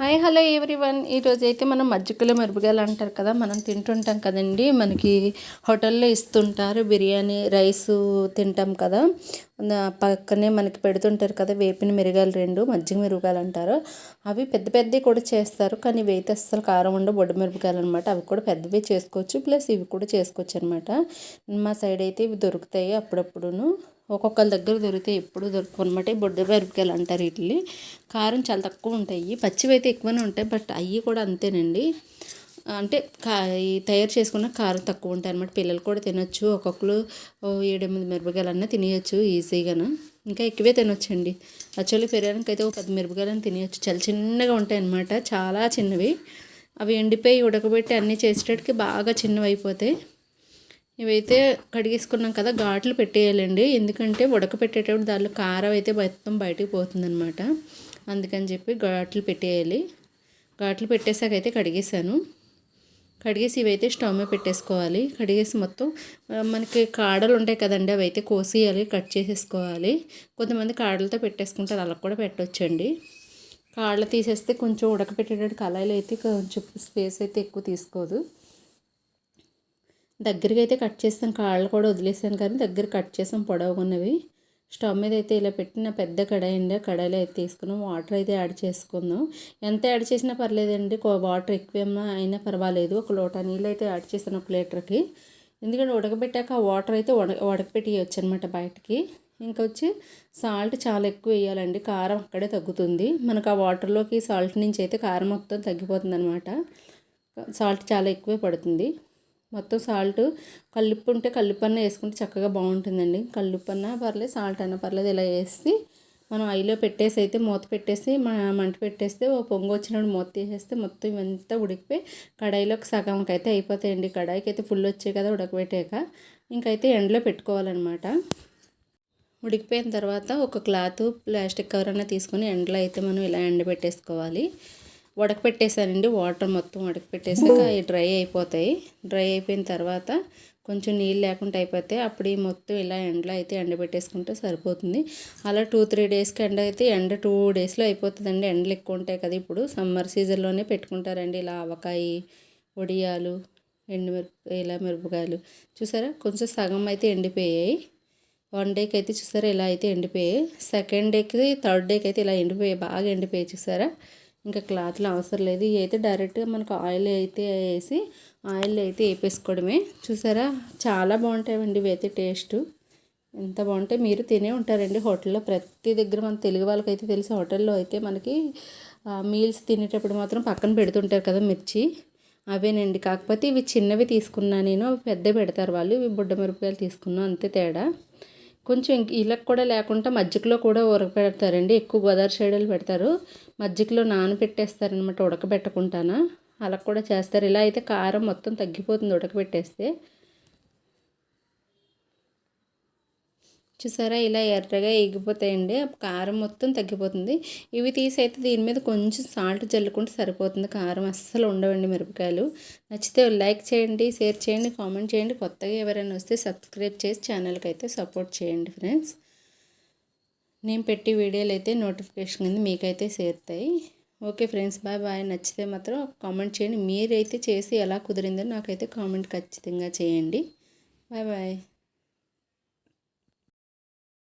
Hi hello everyone. ఈరోజు అయితే మనం మజ్జిగలు మిరపకాయలు అంటారు కదా మనం తింటుంటాం కదండి. మనకి హోటల్లో ఇస్తుంటారు బిర్యానీ రైస్ తింటాం కదా. పక్కనే మనకి పెడుతుంటారు కదా వేపిన మిరగాయలు రెండు మజ్జిగ మిరపకాయలు అంటారు. అవి పెద్ద పెద్దవి కూడా చేస్తారు కానీ వేయితే అస్సలు కారం ఉండవు బొడ్డు మిరపకాయలు అనమాట అవి కూడా పెద్దవి చేసుకోవచ్చు ప్లస్ ఇవి కూడా చేసుకోవచ్చు అనమాట మా సైడ్ అయితే ఇవి దొరుకుతాయి అప్పుడప్పుడును. ఒక్కొక్కరి దగ్గర దొరికితే ఎప్పుడు దొరకవు అనమాట బొడ్డు మిరపకాయలు అంటారు వీటిని కారం చాలా తక్కువ ఉంటాయి. పచ్చివి అయితే ఎక్కువనే ఉంటాయి బట్ అవి కూడా అంతేనండి. అంటే కా తయారు చేసుకున్న కారం తక్కువ ఉంటాయి అనమాట. పిల్లలు కూడా తినొచ్చు. ఒక్కొక్కరు ఏడెనిమిది మిరపకాయలు అన్నా తినేయచ్చు ఈజీగాను. ఇంకా ఎక్కువే తినొచ్చండి. యాక్చువల్లీ పెరగడానికి అయితే ఒక పది మిరపకాయలను తినేయచ్చు. చాలా చిన్నగా ఉంటాయి అనమాట. చాలా చిన్నవి. అవి ఎండిపోయి ఉడకబెట్టి అన్నీ చేసేటట్టుకి బాగా చిన్నవి అయిపోతాయి. ఇవైతే కడిగేసుకున్నాం కదా ఘాట్లు పెట్టేయాలండి. ఎందుకంటే ఉడకపెట్టేటప్పుడు దానిలో కారం అయితే మొత్తం బయటికి పోతుందనమాట అందుకని చెప్పి ఘాట్లు పెట్టేయాలి. ఘాట్లు పెట్టేసాక అయితే కడిగేసాను కడిగేసి ఇవైతే స్టవ్ మీద పెట్టేసుకోవాలి. కడిగేసి మొత్తం మనకి కాడలు ఉంటాయి కదండి అవి అయితే కోసేయాలి కట్ చేసేసుకోవాలి. కొంతమంది కాడలతో పెట్టేసుకుంటారు అలా కూడా పెట్టవచ్చండి కాళ్ళు తీసేస్తే కొంచెం ఉడకపెట్టేటట్టు కళాయిలు అయితే కొంచెం స్పేస్ అయితే ఎక్కువ తీసుకోదు. దగ్గరికి అయితే కట్ చేస్తాను. కాళ్ళు కూడా వదిలేసాను కానీ దగ్గర కట్ చేసాం పొడవుకున్నవి స్టవ్ మీద అయితే ఇలా పెట్టిన పెద్ద కడాయి అండి. ఆ కడాయిలో అయితే తీసుకున్నాం. వాటర్ అయితే యాడ్ చేసుకుందాం. ఎంత యాడ్ చేసినా పర్లేదండి. వాటర్ ఎక్కువ అయినా పర్వాలేదు. ఒక లోటా నీళ్ళు అయితే యాడ్ చేశాను ఒక లీటర్కి. ఎందుకంటే ఉడకబెట్టాక ఆ వాటర్ అయితే ఉడక ఉడకపెట్టేయచ్చు అనమాట బయటికి. ఇంకా వచ్చి సాల్ట్ చాలా ఎక్కువ వేయాలండి. కారం అక్కడే తగ్గుతుంది. మనకు ఆ వాటర్లోకి సాల్ట్ నుంచి అయితే కారం మొత్తం తగ్గిపోతుంది అనమాట సాల్ట్ చాలా ఎక్కువే పడుతుంది. మొత్తం సాల్ట్ కల్లుప్పు ఉంటే కల్లుప్పు అన్న వేసుకుంటే చక్కగా బాగుంటుందండి. కల్లుప్పు అన్న పర్లేదు సాల్ట్ అన్న పర్లేదు ఇలా వేసి మనం ఐలో పెట్టేసి అయితే మూత పెట్టేసి మంట పెట్టేస్తే ఓ పొంగు వచ్చినప్పుడు మూత తీసేస్తే మొత్తం ఇవంతా ఉడికిపోయి కడాయిలోకి సగంకి అయితే అయిపోతాయండి. కడాయికి అయితే ఫుల్ వచ్చాయి కదా ఉడకబెట్టాక. ఇంకైతే ఎండలో పెట్టుకోవాలన్నమాట. ఉడికిపోయిన తర్వాత ఒక క్లాత్ ప్లాస్టిక్ కవర్ అన్న తీసుకొని ఎండలో అయితే మనం ఇలా ఎండబెట్టేసుకోవాలి. ఉడకపెట్టేసానండి వాటర్ మొత్తం ఉడకపెట్టేసాక అవి డ్రై అయిపోతాయి. డ్రై అయిపోయిన తర్వాత కొంచెం నీళ్ళు లేకుండా అయిపోతే అప్పుడు ఈ మొత్తం ఇలా ఎండలో అయితే ఎండబెట్టేసుకుంటే సరిపోతుంది. అలా టూ త్రీ డేస్కి ఎండ అయితే ఎండ టూ డేస్లో అయిపోతుందండి. ఎండలు ఎక్కువ ఉంటాయి కదా ఇప్పుడు. సమ్మర్ సీజన్లోనే పెట్టుకుంటారండి ఇలా ఆవకాయ వడియాలు ఎండుమిరప ఇలా మిరపకాయలు. చూసారా? కొంచెం సగం అయితే ఎండిపోయాయి. వన్ డేకి అయితే చూసారా? ఇలా అయితే ఎండిపోయాయి. సెకండ్ డేకి థర్డ్ డేకి అయితే ఇలా ఎండిపోయాయి. బాగా ఎండిపోయాయి చూసారా? ఇంకా క్లాత్లు అవసరం లేదు. ఇవి అయితే డైరెక్ట్గా మనకు ఆయిల్ అయితే వేసి ఆయిల్ అయితే వేపేసుకోవడమే. చూసారా? చాలా బాగుంటాయండి ఇవి అయితే టేస్ట్. ఎంత బాగుంటాయి. మీరు తినే ఉంటారండి హోటల్లో. ప్రతి దగ్గర మన తెలుగు వాళ్ళకైతే తెలిసి హోటల్లో అయితే మనకి మీల్స్ తినేటప్పుడు మాత్రం పక్కన పెడుతుంటారు కదా మిర్చి. అవేనండి. కాకపోతే ఇవి చిన్నవి తీసుకున్నా నేను పెద్ద పెడతారు వాళ్ళు. ఇవి బుడ్డ మిరపకాయలు తీసుకున్నాను అంతే తేడా. కొంచెం ఇళ్ళకి కూడా లేకుండా మజ్జిగలో కూడా ఉడకబెడతారండి ఎక్కువ గోదావరి సైడ్లు పెడతారు. మజ్జిగలో నానబెట్టేస్తారనమాట ఉడకబెట్టకుండానా అలా కూడా చేస్తారు. ఇలా అయితే కారం మొత్తం తగ్గిపోతుంది ఉడకబెట్టేస్తే. చూసారా? ఇలా ఎర్రగా ఎగిపోతాయండి కారం మొత్తం తగ్గిపోతుంది. ఇవి తీసి అయితే దీని మీద కొంచెం సాల్ట్ చల్లుకుంటే సరిపోతుంది. కారం అస్సలు ఉండవండి మిరపకాయలు. నచ్చితే లైక్ చేయండి షేర్ చేయండి కామెంట్ చేయండి. కొత్తగా ఎవరైనా వస్తే సబ్స్క్రైబ్ చేసి ఛానల్కి అయితే సపోర్ట్ చేయండి ఫ్రెండ్స్. నేను పెట్టి వీడియోలు అయితే నోటిఫికేషన్ కింద మీకైతే చేరుతాయి. Okay friends bye bye. నచ్చితే మాత్రం కామెంట్ చేయండి. మీరైతే చేసి ఎలా కుదిరిందో నాకైతే కామెంట్ ఖచ్చితంగా చేయండి. Bye bye.